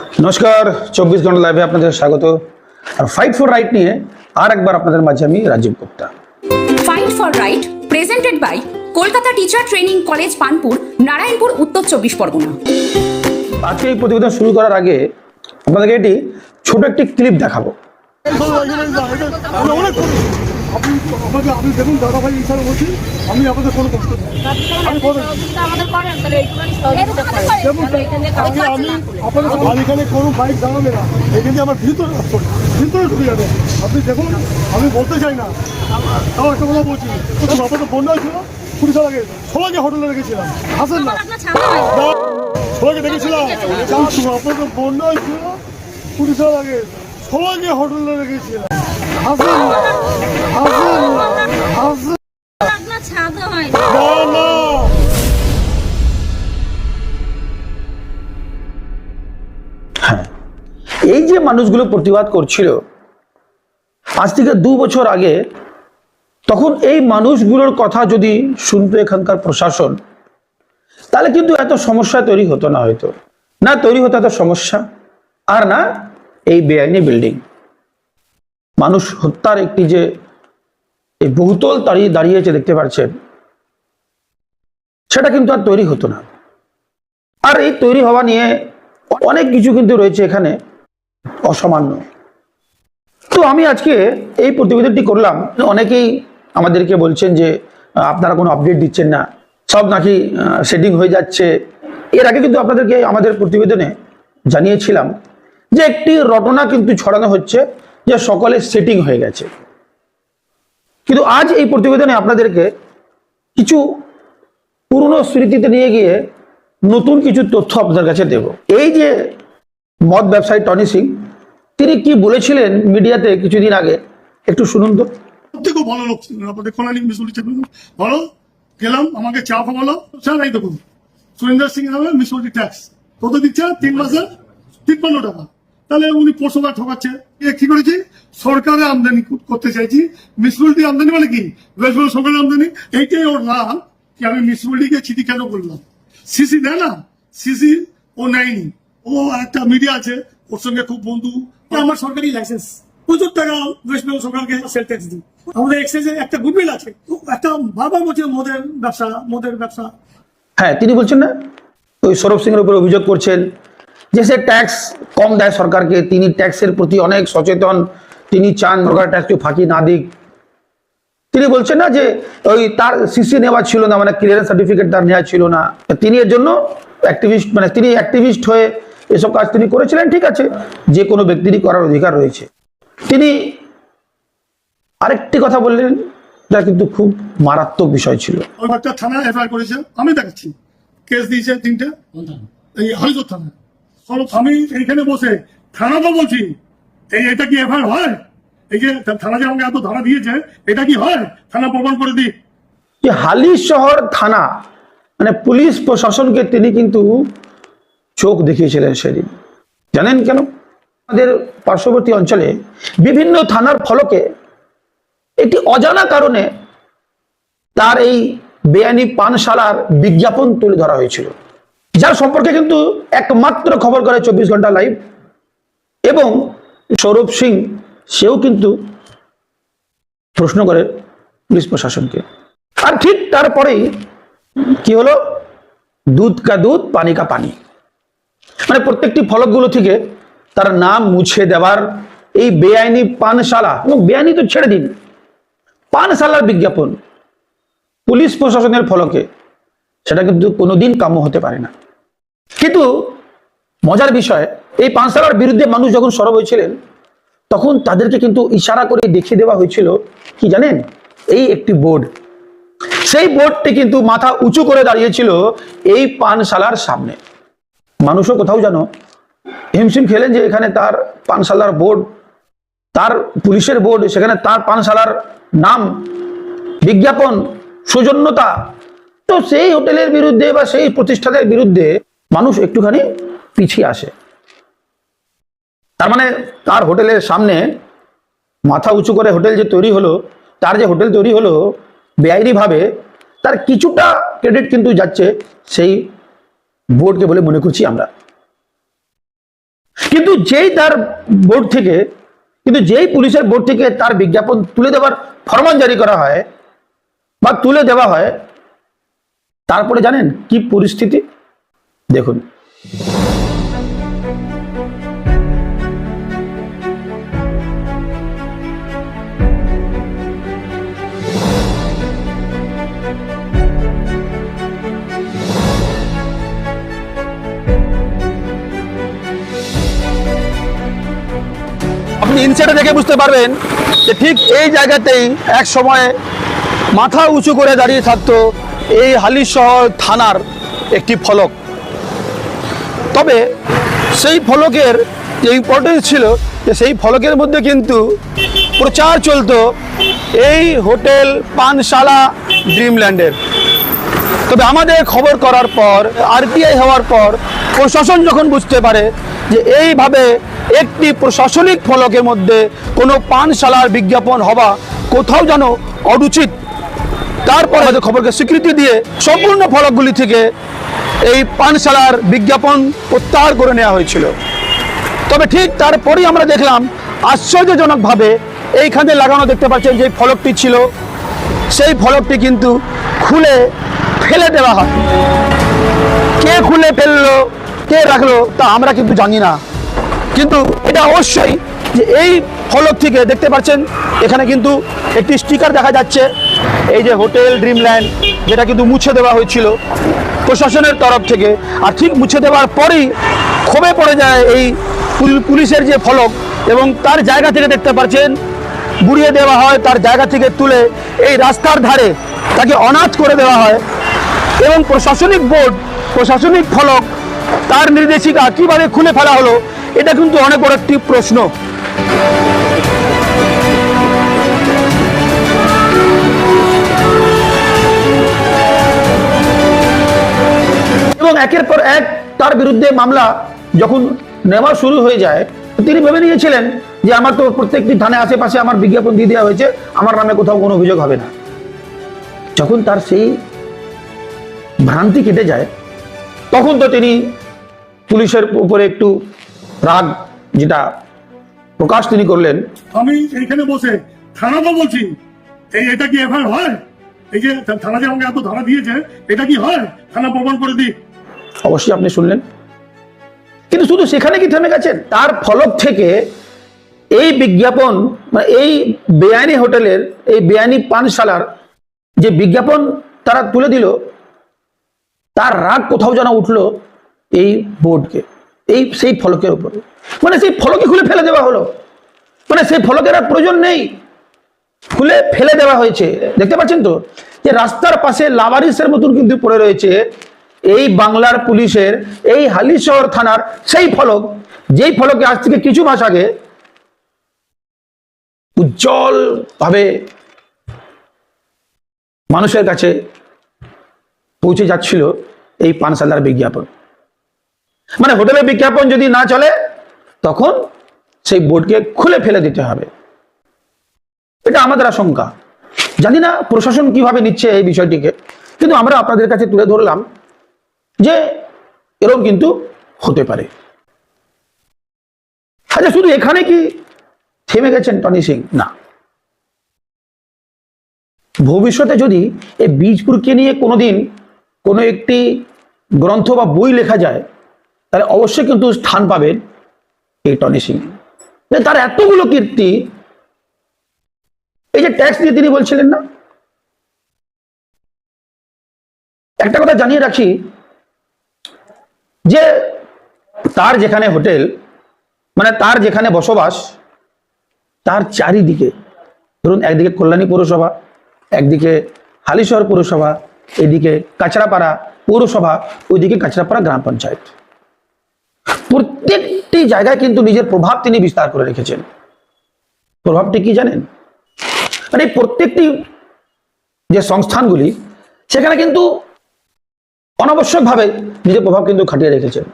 নমস্কার চব্বিশ ঘণ্টা লাইভে আপনাদের স্বাগত আর ফাইট ফর রাইট নিয়ে আর একবার আপনাদের মাঝে আমি Rajiv Gupta fight for right presented by Kolkata teacher training college Panpur Narayanpur উত্তর চব্বিশ পরগনা আজকে এই প্রতিবেদন শুরু করার আগে আপনাদেরকে এটি ছোট একটি ক্লিপ দেখাবো। আপনি আমাকে আপনি দেখুন দাদা ভাই ইশারা বলছি আমি আপনাদের কোনো কষ্ট আমি এখানে কোনো বাইক দাঁড়াবে না। এখানে আমার ভিতরে ভিতরে ঢুকে যাবে। আপনি দেখুন আমি বলতে চাই না। তাও একটা কথা বলছি। প্রথম আপনাদের বন্যা ছিল কুড়ি সাল আগে। সবাইকে হোটেলে রেখেছিলাম। হাসেন না। আপনার সবাইকে দেখেছিলাম। আপনাদের বন্যা ছিল কুড়ি সাল আগে। সবাইকে হোটেলে রেখেছিলাম। হ্যাঁ। এই যে মানুষগুলো প্রতিবাদ করছিল, আজ থেকে দু বছর আগে, তখন এই মানুষগুলোর কথা যদি শুনতো এখানকার প্রশাসন, তাহলে কিন্তু এত সমস্যা তৈরি হতো না হয়তো। না তৈরি হতো এত সমস্যা, আর না এই বেআইনি বিল্ডিং মানুষ হত্যার একটি যে এই বহুতল দাঁড়িয়ে দাঁড়িয়েছে দেখতে পাচ্ছেন, সেটা কিন্তু আর তৈরি হতো না। আর এই তৈরি হওয়া নিয়ে অনেক কিছু কিন্তু রয়েছে এখানে অসামান্য। তো আমি আজকে এই প্রতিবেদনটি করলাম। অনেকেই আমাদেরকে বলছেন যে আপনারা কোনো আপডেট দিচ্ছেন না। সব নাকি সেটিং হয়ে যাচ্ছে। এর আগে কিন্তু আপনাদেরকে আমাদের প্রতিবেদনে জানিয়েছিলাম যে একটি রটনা কিন্তু ছড়ানো হচ্ছে। যে সকলে সেটিং হয়ে গেছে। কিন্তু আজ এই প্রতিবেদনে আপনাদেরকে কিছু পুরনো স্মৃতিতে নিয়ে গিয়ে নতুন কিছু তথ্য আপনাদের কাছে দেব। এই যে মদ ব্যবসায়ী টনি সিং, তিনি কি বলেছিলেন মিডিয়াতে কিছুদিন আগে? একটু শুনুন তো। প্রত্যেকেও ভালো লোক ভালো আমাকে চা খাওয়ালো সুরেন্দ্র সিং নামে মিসুলি ট্যাক্স কত দিচ্ছে? তিন মাসে তিপ্পান্ন টাকা। তাহলে উনি পশুরা ঠকাচ্ছে। কি করেছি? সরকারে আমদানি করতে চাইছি। মিসুলিটি আমদানি মানে কি? ওয়েস্ট বেঙ্গল সরকারের আমদানি। এইটাই ওর নাম কি আমি মিসুলিটিকে চিঠি কেন করলাম? সিসি দেয় না? সিসি ও নেয়নি। ও একটা মিডিয়া আছে ওর সঙ্গে খুব বন্ধু। আমার সরকারি লাইসেন্স প্রচুর টাকা ওয়েস্ট বেঙ্গল সরকারকে সেল ট্যাক্স দিই। আমাদের এক্সচেঞ্জে একটা গুডউইল আছে। একটা বারবার বলছে মদের ব্যবসা মদের ব্যবসা। হ্যাঁ তিনি বলছেন না? ওই সৌরভ সিং এর উপর অভিযোগ করছেন। যে সে ট্যাক্স কম দেয় সরকারকে তিনি ট্যাক্সের প্রতি অনেক সচেতন তিনি চান সরকার ট্যাক্স ফাঁকি না দিক। তিনি বলছেন না যে ওই তার সিসি নেওয়া ছিল না মানে ক্লিয়ারেন্স সার্টিফিকেট তার নেওয়া ছিল না। তিনি এর জন্য অ্যাক্টিভিস্ট মানে তিনি অ্যাক্টিভিস্ট হয়ে এসব কাজ তিনি করেছিলেন ঠিক আছে যে কোনো ব্যক্তিরই করার অধিকার রয়েছে। তিনি আরেকটি কথা বললেন যা কিন্তু খুব মারাত্মক বিষয় ছিল। ওই একটা থানা এফআইআর করেছে আমি দেখাচ্ছি। কেস দিয়েছে তিনটে। এই হরিদর থানা সব আমি এইখানে বসে থানা তো বলছি এটা কি এফআইআর হয়? এই যে থানা যে আমাকে এত ধারা দিয়েছে, এটা কি হয়? থানা প্রমাণ করে দিই। হালি শহর থানা। মানে পুলিশ প্রশাসনকে তিনি কিন্তু চোখ দেখিয়েছিলেন সেদিন। জানেন কেন? আমাদের পার্শ্ববর্তী অঞ্চলে বিভিন্ন থানার ফলকে একটি অজানা কারণে তার এই বেআইনি পানশালার বিজ্ঞাপন তুলে ধরা হয়েছিল। যার সম্পর্কে কিন্তু একমাত্র খবর করে চব্বিশ ঘণ্টা লাইভ। এবং সৌরভ সিং, সেও কিন্তু প্রশ্ন করে পুলিশ প্রশাসনকে। আর ঠিক তারপরেই কি হলো? দুধ কা দুধ, পানি কা পানি। মানে প্রত্যেকটি ফলকগুলো থেকে তার নাম মুছে দেওয়ার এই বেআইনি পানশালা, এবং বেআইনি তো ছেড়ে দিন। পানশালার বিজ্ঞাপন পুলিশ প্রশাসনের ফলকে, সেটা কিন্তু কোনোদিন কাম্য হতে পারে না। কিন্তু মজার বিষয়, এই পানশালার বিরুদ্ধে মানুষ যখন সরব হয়েছিলেন, তখন তাদেরকে কিন্তু ইশারা করে দেখিয়ে দেওয়া হয়েছিল, কি জানেন? এই একটি বোর্ড। সেই বোর্ডটি কিন্তু মাথা উঁচু করে দাঁড়িয়েছিল এই পানশালার সামনে। মানুষও কোথাও যেন হিমশিম খেলেন যে এখানে তার পানশালার বোর্ড, তার পুলিশের বোর্ড, সেখানে তার পানশালার নাম, বিজ্ঞাপন, সৌজন্যতা। তো সেই হোটেলের বিরুদ্ধে বা সেই প্রতিষ্ঠানের বিরুদ্ধে মানুষ একটুখানি পিছিয়ে আসে। তার মানে তার হোটেলের সামনে মাথা উঁচু করে হোটেল যে তৈরি হলো, তার যে হোটেল তৈরি হলো, বেআইনিভাবে তার কিছুটা ক্রেডিট কিন্তু যাচ্ছে সেই বোর্ডকে বলে মনে করছি আমরা। কিন্তু যেই তার বোর্ড থেকে, কিন্তু যেই পুলিশের বোর্ড থেকে তার বিজ্ঞাপন তুলে দেওয়ার ফরমান জারি করা হয় বা তুলে দেওয়া হয়, তারপরে জানেন কি পরিস্থিতি? দেখুন। আপনি ইনসাইডে দেখে বুঝতে পারবেন যে ঠিক এই জায়গাতেই এক সময় মাথা উঁচু করে দাঁড়িয়ে থাকতো এই হালিশহর থানার একটি ফলক। তবে সেই ফলকের যে ইম্পর্টেন্স ছিল যে সেই ফলকের মধ্যে কিন্তু প্রচার চলতো এই হোটেল পানশালা ড্রিমল্যান্ডের। তবে আমাদের খবর করার পর আরটিআই হওয়ার পর, প্রশাসন যখন বুঝতে পারে যে এইভাবে একটি প্রশাসনিক ফলকের মধ্যে কোনো পানশালার বিজ্ঞাপন হওয়া কোথাও যেন অনুচিত, তারপর হয়তো খবরকে স্বীকৃতি দিয়ে সম্পূর্ণ ফলকগুলি থেকে এই পানশালার বিজ্ঞাপন প্রত্যাহার করে নেওয়া হয়েছিল। তবে ঠিক তারপরেই আমরা দেখলাম আশ্চর্যজনকভাবে এইখানে লাগানো দেখতে পাচ্ছেন যে ফলকটি ছিল, সেই ফলকটি কিন্তু খুলে ফেলে দেওয়া হয়। কে খুলে ফেলল, কে রাখল তা আমরা কিন্তু জানি না। কিন্তু এটা অবশ্যই যে এই ফলক থেকে দেখতে পাচ্ছেন, এখানে কিন্তু একটি স্টিকার দেখা যাচ্ছে। এই যে হোটেল, ড্রিমল্যান্ড, যেটা কিন্তু মুছে দেওয়া হয়েছিল প্রশাসনের তরফ থেকে। আর ঠিক মুছে দেওয়ার পরেই ক্ষোভে পড়ে যায় এই পুল- পুলিশের যে ফলক এবং তার জায়গা থেকে দেখতে পাচ্ছেন বুড়িয়ে দেওয়া হয় তার জায়গা থেকে তুলে এই রাস্তার ধারে তাকে অনাথ করে দেওয়া হয় এবং প্রশাসনিক বোর্ড, প্রশাসনিক ফলক তার নির্দেশিকা কীভাবে খুলে ফেলা হলো, এটা কিন্তু অনেক বড় একটি প্রশ্ন। একের পর এক তার বিরুদ্ধে মামলা যখন নেওয়া শুরু হয়ে যায় তিনি ভেবে নিয়েছিলেন যে আমার তো প্রত্যেকটি থানায় আশেপাশে আমার বিজ্ঞাপন দিয়ে দেওয়া হয়েছে, আমার নামে কোথাও কোনো অভিযোগ হবে না। যখন তার সেই ভ্রান্তি কেটে যায়, তখন তো তিনি পুলিশের উপরে একটু রাগ যেটা প্রকাশ তিনি করলেন। আমি এইখানে বসে থানা তো বলছি, এই এটা কি এফআইআর হয়? এই যে থানা যে আমাকে এত ধারা দিয়েছে, এটা কি হয়? থানা প্রমাণ করে দিই। অবশ্যই আপনি শুনলেন। কিন্তু শুধু সেখানে কি থেমে গেছেন তার ফলক থেকে এই বিজ্ঞাপন মানে এই বেআইনি হোটেলের, এই বেআইনি পানশালার যে বিজ্ঞাপন তারা তুলে দিল, তার রাগ কোথাও যেন উঠল এই বোর্ডকে, এই সেই ফলকের উপরে। মানে সেই ফলকে খুলে ফেলে দেওয়া হলো। মানে সেই ফলকের আর প্রয়োজন নেই। খুলে ফেলে দেওয়া হয়েছে। দেখতে পাচ্ছেন তো? যে রাস্তার পাশে লাভারিসের মতন কিন্তু পড়ে রয়েছে এই বাংলার পুলিশের এই হালিশহর থানার সেই ফলক, যেই ফলকে আজ থেকে কিছু মাস আগে উজ্জ্বল ভাবে মানুষের কাছে পৌঁছে যাচ্ছিল এই পানশালার বিজ্ঞাপন। মানে হোটেলের বিজ্ঞাপন যদি না চলে, তখন সেই বোর্ডকে খুলে ফেলে দিতে হবে। এটা আমাদের আশঙ্কা। জানি না প্রশাসন কীভাবে নিচ্ছে এই বিষয়টিকে, কিন্তু আমরা আপনাদের কাছে তুলে ধরলাম যে এরকম কিন্তু হতে পারে। আচ্ছা শুধু এখানে কি থেমে গেছেন টনি সিং? না। ভবিষ্যতে যদি এই বীজপুরকে নিয়ে কোনোদিন কোনো একটি গ্রন্থ বা বই লেখা যায়, তাহলে অবশ্যই কিন্তু স্থান পাবেন এই টনি সিং। তার এতগুলো কীর্তি, এই যে ট্যাক্স নিয়ে তিনি বলছিলেন না? একটা কথা জানিয়ে রাখি যে তার যেখানে হোটেল মানে তার যেখানে বসবাস, তার চারিদিকে, ধরুন একদিকে কল্যাণী পৌরসভা, একদিকে হালিশহর পৌরসভা, এদিকে কাছড়াপাড়া পৌরসভা, ওইদিকে কাছড়াপাড়া গ্রাম পঞ্চায়েত। প্রত্যেকটি জায়গায় কিন্তু নিজের প্রভাব তিনি বিস্তার করে রেখেছেন। প্রভাবটি কি জানেন? মানে প্রত্যেকটি যে সংস্থানগুলি, সেখানে কিন্তু অনাবশ্যকভাবে নিজের প্রভাব কিন্তু খাটিয়ে রেখেছেন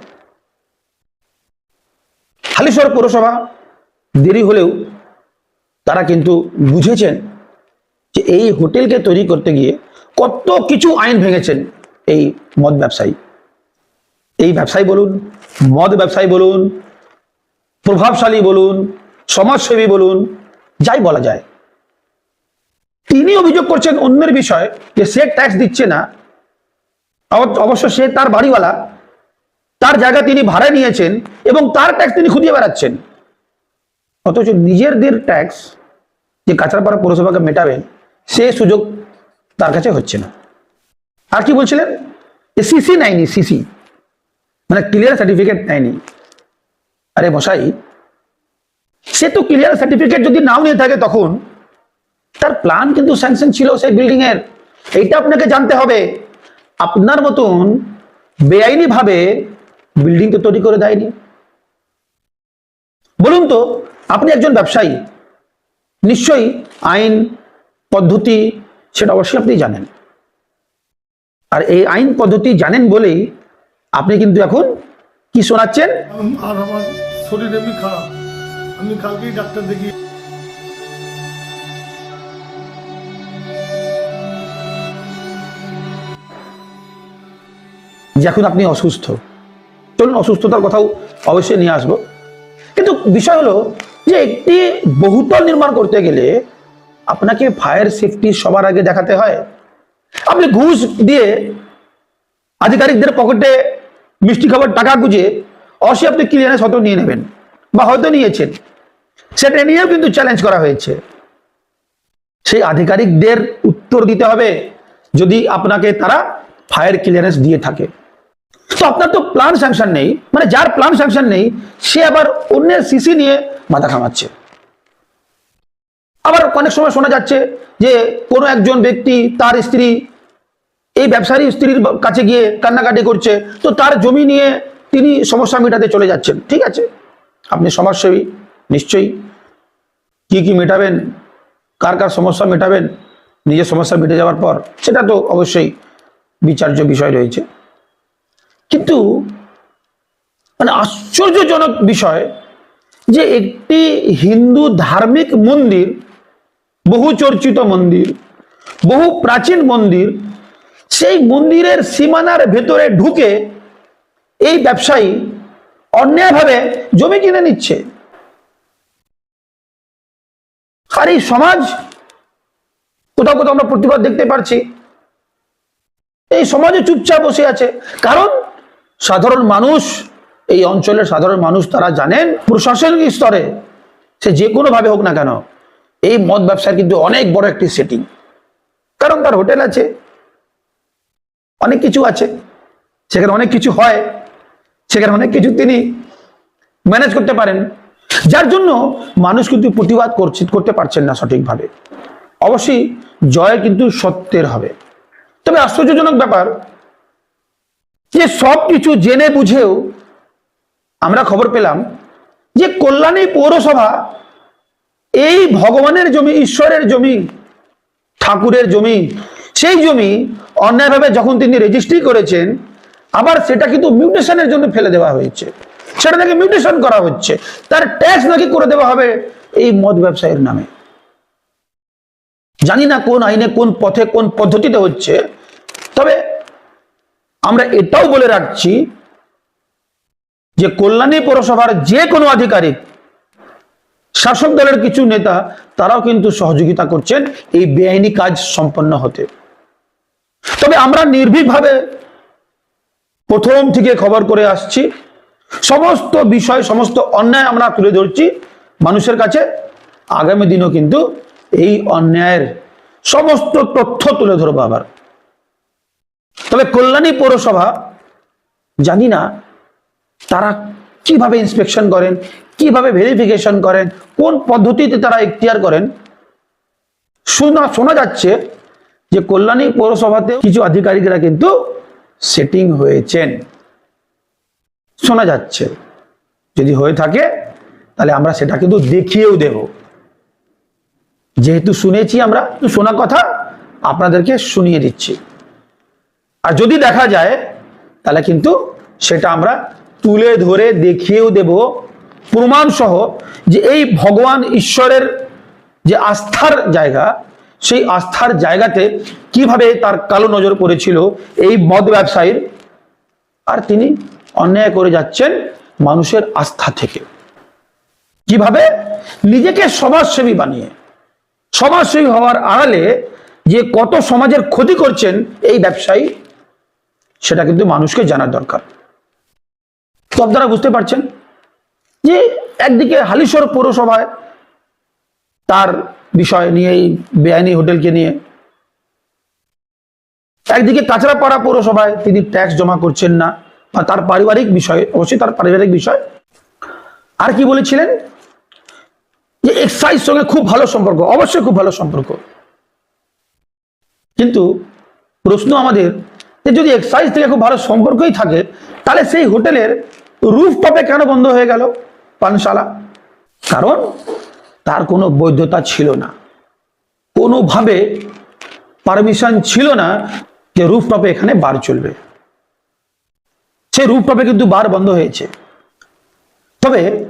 হালিশহর পৌরসভা দেরি হলেও তারা কিন্তু বুঝেছেন যে এই হোটেলকে তৈরি করতে গিয়ে কত কিছু আইন ভেঙেছেন এই মদ ব্যবসায়ী। এই ব্যবসায়ী বলুন, মদ ব্যবসায়ী বলুন, প্রভাবশালী বলুন, সমাজসেবী বলুন, যাই বলা যায়। তিনি অভিযোগ করছেন অন্যের বিষয় যে সে ট্যাক্স দিচ্ছে না অবশ্য সে তার বাড়িওয়ালা, তার জায়গা তিনি ভাড়া নিয়েছেন এবং তার ট্যাক্স তিনি খুঁজিয়ে বেড়াচ্ছেন। অথচ নিজেরদের ট্যাক্স যে কাঁচরাপাড়া পৌরসভাকে মেটাবেন সে সুযোগ তার কাছে হচ্ছে না। আর কি বলছিলেন? সিসি নেয়নি সিসি মানে ক্লিয়ার সার্টিফিকেট নেয়নি। আরে মশাই, সে তো ক্লিয়ার সার্টিফিকেট যদি নাও নিয়ে থাকে তখন, তার প্ল্যান কিন্তু স্যাংশন ছিল সেই বিল্ডিং এর। এইটা আপনাকে জানতে হবে। আপনার মতন বেআইনি ভাবে বিল্ডিং তো তৈরি করে দেয়নি। বলুন তো, আপনি একজন ব্যবসায়ী, নিশ্চয়ই আইন, পদ্ধতি, সেটা অবশ্যই আপনি জানেন। আর এই আইন, পদ্ধতি জানেন বলেই আপনি কিন্তু এখন কি শোনাচ্ছেন? আর আমার শরীর এমনি খারাপ। আমি কালকেই ডাক্তার দেখি যে এখন আপনি অসুস্থ, চলুন অসুস্থতার কথাও অবশ্যই নিয়ে আসব। কিন্তু বিষয় হলো যে একটি বহুতল নির্মাণ করতে গেলে আপনাকে ফায়ার সেফটি সবার আগে দেখাতে হয়। আপনি ঘুষ দিয়ে আধিকারিকদের পকেটে মিষ্টি খাবার টাকা গুঁজে অবশ্যই আপনি ক্লিয়ারেন্স হয়তো নিয়ে নেবেন বা হয়তো নিয়েছেন। সেটা নিয়েও কিন্তু চ্যালেঞ্জ করা হয়েছে। সেই আধিকারিকদের উত্তর দিতে হবে যদি আপনাকে তারা ফায়ার ক্লিয়ারেন্স দিয়ে থাকে। তো আপনার তো প্ল্যান স্যাংশন নেই। মানে যার প্ল্যান স্যাংশন নেই, সে আবার অন্যের সিসি নিয়ে মাথা ঘামাচ্ছে। আবার অনেক সময় শোনা যাচ্ছে যে কোনো একজন ব্যক্তি তার স্ত্রী, এই ব্যবসায়ী স্ত্রীর কাছে গিয়ে কান্নাকাটি করছে, তো তার জমি নিয়ে তিনি সমস্যা মেটাতে চলে যাচ্ছেন। ঠিক আছে? আপনি সমাজসেবী, নিশ্চয়ই। কি কি মেটাবেন? কার কার সমস্যা মেটাবেন? নিজের সমস্যা মিটে যাওয়ার পর, সেটা তো অবশ্যই বিচার্য বিষয় রয়েছে। কিন্তু মানে আশ্চর্যজনক বিষয় যে একটি হিন্দু ধার্মিক মন্দির, বহু চর্চিত মন্দির, বহু প্রাচীন মন্দির, সেই মন্দিরের সীমানার ভেতরে ঢুকে এই ব্যবসায়ী অন্যায়ভাবে জমি কিনে নিচ্ছে। আর এই সমাজ, কোথাও কোথাও আমরা প্রতিবাদ দেখতে পারছি। এই সমাজে চুপচাপ বসে আছে। কারণ সাধারণ মানুষ, এই অঞ্চলের সাধারণ মানুষ তারা জানেন, প্রশাসনিক স্তরে সে যে কোনো ভাবে হোক না কেন, এই মদ ব্যবসার কিন্তু অনেক বড় একটি সেটিং কারণ তার হোটেল আছে, অনেক কিছু আছে, সেখানে অনেক কিছু হয়, সেখানে অনেক কিছু তিনি ম্যানেজ করতে পারেন। যার জন্য মানুষ কিন্তু প্রতিবাদ করছে, করতে পারছেন না সঠিকভাবে। অবশ্যই জয় কিন্তু সত্যের হবে। তবে আশ্চর্যজনক ব্যাপার যে সব কিছু জেনে বুঝেও আমরা খবর পেলাম যে কল্যাণী পৌরসভা এই ভগবানের জমি, ঈশ্বরের জমি, ঠাকুরের জমি, সেই জমি অন্যায়ভাবে যখন তিনি রেজিস্ট্রি করেছেন, আবার সেটা কিন্তু মিউটেশনের জন্য ফেলে দেওয়া হয়েছে। সেটা নাকি মিউটেশন করা হচ্ছে। তার ট্যাক্স নাকি করে দেওয়া হবে এই মদ ব্যবসায়ীর নামে। জানি না কোন আইনে কোন পথে কোন পদ্ধতিতে হচ্ছে, তবে আমরা এটাও বলে রাখছি যে কল্যাণী পৌরসভার যে কোনো আধিকারিক, শাসক দলের কিছু নেতা, তারাও কিন্তু সহযোগিতা করছেন, এই বেআইনি কাজ সম্পন্ন হতে। তবে আমরা নির্ভীকভাবে প্রথম থেকে খবর করে আসছি, সমস্ত বিষয়, সমস্ত অন্যায় আমরা তুলে ধরছি মানুষের কাছে। আগামী দিনও কিন্তু এই অন্যায়ের সমস্ত তথ্য তুলে ধরবো আবার। তবে কল্যাণী পৌরসভা, জানি না তারা কীভাবে ইন্সপেকশন করেন, কীভাবে ভেরিফিকেশন করেন, কোন পদ্ধতিতে তারা এখতিয়ার করেন। শোনা শোনা যাচ্ছে যে কল্যাণী পৌরসভাতে কিছু আধিকারিকরা কিন্তু সেটিং হয়েছেন। শোনা যাচ্ছে। যদি হয়ে থাকে, তাহলে আমরা সেটা কিন্তু দেখিয়েও দেব। যেহেতু শুনেছি আমরা, শোনা কথা আপনাদেরকে শুনিয়ে দিচ্ছি। আর যদি দেখা যায়, তাহলে কিন্তু সেটা আমরা তুলে ধরে দেখিয়েও দেব। প্রমাণ সহ যে এই ভগবান ঈশ্বরের যে আস্থার জায়গা, সেই আস্থার জায়গাতে কীভাবে তার কালো নজর পড়েছিল, এই মদ ব্যবসায়ীর, আর তিনি অন্যায় করে যাচ্ছেন মানুষের আস্থা থেকে। কীভাবে? নিজেকে সমাজসেবী বানিয়ে। সমাজসেবী হওয়ার আড়ালে যে কত সমাজের ক্ষতি করছেন এই ব্যবসায়ী সেটা কিন্তু মানুষকে জানার দরকার। তো আপনারা বুঝতে পারছেন যে একদিকে হালিশ্বর পৌরসভায় তার বিষয় নিয়ে এই বেআইনি হোটেলকে নিয়ে, একদিকে কাঁচরাপাড়া পৌরসভায় তিনি ট্যাক্স জমা করছেন না, বা তার পারিবারিক বিষয়, অবশ্যই তার পারিবারিক বিষয়। আর কি বলেছিলেন? যে এক্সাইজ সঙ্গে খুব ভালো সম্পর্ক, অবশ্যই খুব ভালো সম্পর্ক। কিন্তু প্রশ্ন আমাদের যে যদি এক্সাইজ থেকে খুব ভালো সম্পর্কই থাকে, তাহলে সেই হোটেলের রুফ টপে কেন বন্ধ হয়ে গেল? পানশালা। কারণ তার কোনো বৈধতা ছিল না। কোনোভাবে পারমিশন ছিল না যে রুফটপে এখানে বার চলবে। সেই রুফটপে কিন্তু বার বন্ধ হয়েছে। তবে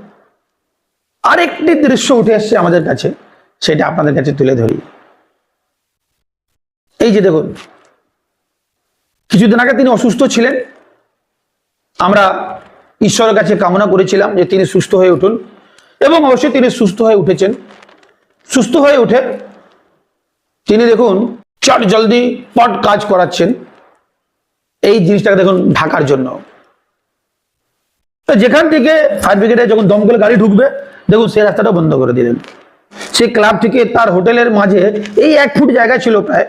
আরেকটি দৃশ্য উঠে আসছে আমাদের কাছে, সেটা আপনাদের কাছে তুলে ধরি। এই যে দেখুন কিছুদিন আগে তিনি অসুস্থ ছিলেন। আমরা ঈশ্বরের কাছে কামনা করেছিলাম যে তিনি সুস্থ হয়ে উঠুন এবং অবশ্যই তিনি সুস্থ হয়ে উঠেছেন। সুস্থ হয়ে উঠে তিনি দেখুন, চট জলদি পট কাজ করাচ্ছেন। এই জিনিসটাকে দেখুন ঢাকার জন্য। যেখান থেকে ফায়ার ব্রিগেডে যখন দমকল গাড়ি ঢুকবে, দেখুন সেই রাস্তাটা বন্ধ করে দিলেন। সেই ক্লাব থেকে তার হোটেলের মাঝে এই এক ফুট জায়গা ছিল প্রায়।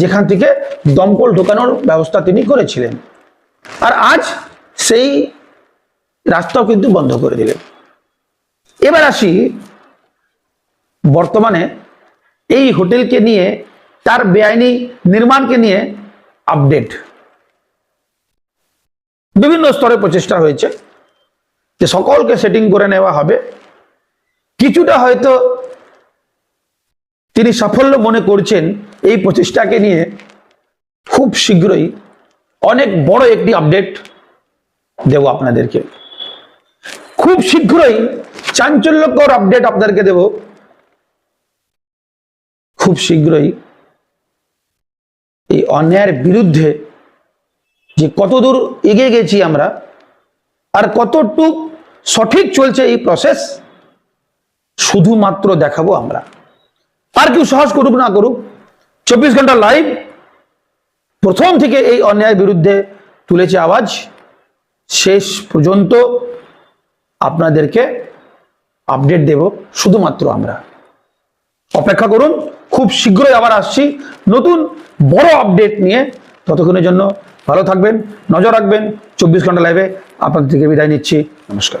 যেখান থেকে দমকল ঢোকানোর ব্যবস্থা তিনি করেছিলেন। আর আজ সেই রাস্তাও কিন্তু বন্ধ করে দিলেন। এবার আসি বর্তমানে এই হোটেলকে নিয়ে, তার বেআইনি নির্মাণকে নিয়ে আপডেট। বিভিন্ন স্তরে প্রচেষ্টা হয়েছে যে সকলকে সেটিং করে নেওয়া হবে। কিছুটা হয়তো তিনি সাফল্য মনে করছেন এই প্রচেষ্টাকে নিয়ে খুব শীঘ্রই অনেক বড় একটি আপডেট দেব আপনাদেরকে। খুব শীঘ্রই চাঞ্চল্যকর আপডেট আপনাদেরকে দেব। খুব শীঘ্রই এই অন্যায়ের বিরুদ্ধে যে কতদূর এগিয়ে গেছি আমরা, আর কতটুক সঠিক চলছে এই প্রসেস শুধুমাত্র দেখাবো আমরা। আর কেউ সাহস করুক না করুক চব্বিশ ঘণ্টা লাইভ প্রথম থেকে এই অন্যায়ের বিরুদ্ধে তুলেছে আওয়াজ। শেষ পর্যন্ত আপনাদেরকে আপডেট দেব শুধুমাত্র আমরা। অপেক্ষা করুন, খুব শীঘ্রই আবার আসছি নতুন বড় আপডেট নিয়ে। ততক্ষণের জন্য ভালো থাকবেন, নজর রাখবেন। চব্বিশ ঘণ্টা লাইভে আপনাদের থেকে বিদায় নিচ্ছি। নমস্কার।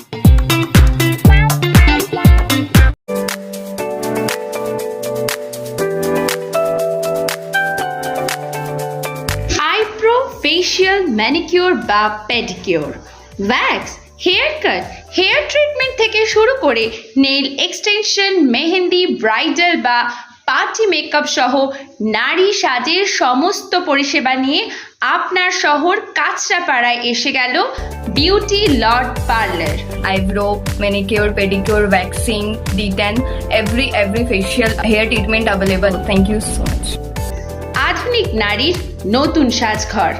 আইব্রো ফেশিয়াল ম্যানিকিউর বা pedicure wax hair cut hair treatment থেকে শুরু করে নেল এক্সটেনশন মেহেন্দি ব্রাইডাল বা পার্টি মেকআপ সহ নারী সাজের সমস্ত পরিষেবা নিয়ে আপনার শহর কাঁচরাপাড়ায় এসে গেল beauty lord parlour eyebrow, manicure, pedicure, waxing, D10, every every facial hair treatment available. Thank you so much. আধুনিক নারীর নতুন সাজঘর।